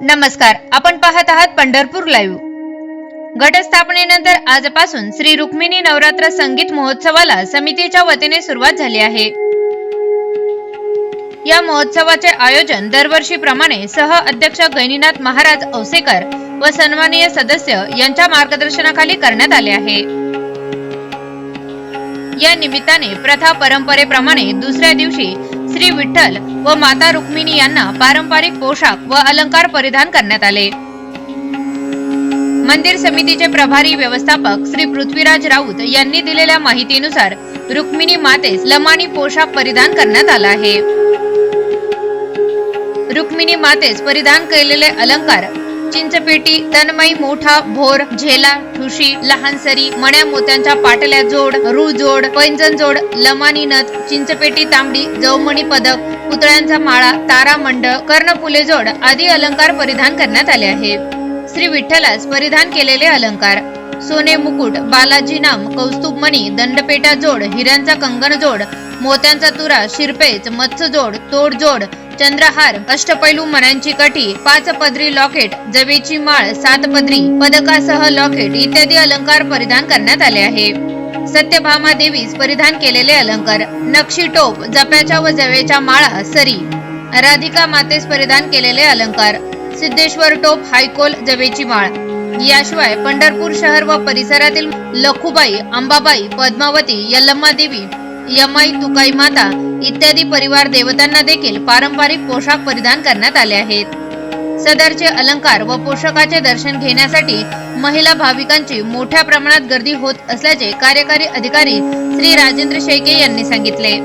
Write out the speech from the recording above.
नमस्कार आपण पाहत आहात पंढरपूर लाईव्ह घटस्थापनेनंतर आजपासून श्री रुक्मिणी नवरात्र संगीत महोत्सवाला समितीच्या वतीने सुरुवात झाली आहे. या महोत्सवाचे आयोजन दरवर्षीप्रमाणे सह अध्यक्ष गैनीनाथ महाराज औसेकर व सन्माननीय सदस्य यांच्या मार्गदर्शनाखाली करण्यात आले आहे. या निमित्ताने प्रथा परंपरेप्रमाणे दुसऱ्या दिवशी श्री विठ्ठल व माता रुक्मिणी यांना पारंपरिक पोशाख व अलंकार परिधान करण्यात आले. मंदिर समितीचे प्रभारी व्यवस्थापक श्री पृथ्वीराज राऊत यांनी दिलेल्या माहितीनुसार रुक्मिणी मातेस लमाणी पोशाख परिधान करण्यात आला आहे. रुक्मिणी मातेस परिधान केलेले अलंकार चिंचपेटी तन्मयी मोठा भोर झेला ठुशी लहान सरी मण्या मोत्यांच्या पाटल्या जोड रू जोड पैंजण जोड लमानी नथ चिंचपेटी तांबडी जवमणी पदक पुतळ्यांचा माळा तारा मंडळ कर्णफुले जोड आदी अलंकार परिधान करण्यात आले आहे श्री विठ्ठलास परिधान केलेले अलंकार. सोने मुकुट बालाजी नाम कौस्तुभ मणी दंडपेटा जोड हिऱ्यांचा कंगण जोड मोत्यांचा तुरा शिरपेच मत्स्य जोड तोड जोड चंद्रहार अष्टपैलू मण्यांची कठी पाच पदरी लॉकेट जवेची माळ सात पदरी पदकासह लॉकेट इत्यादी अलंकार परिधान करण्यात आले आहे. सत्यभामा देवीस परिधान केलेले अलंकार नक्षी टोप जप्याच्या व जवेच्या माळा सरी. राधिका मातेस परिधान केलेले अलंकार सिद्धेश्वर टोप हायकोल जवेची माळ. याशिवाय पंढरपूर शहर व परिसरातील लखुबाई अंबाबाई पद्मावती यल्लम्मा देवी यमाई तुकाई माता इत्यादी परिवार देवतांना देखील पारंपरिक पोशाख परिधान करण्यात आले आहेत. सदरचे अलंकार व पोषकाचे दर्शन घेण्यासाठी महिला भाविकांची मोठ्या प्रमाणात गर्दी होत असल्याचे कार्यकारी अधिकारी श्री राजेंद्र शेके यांनी सांगितले.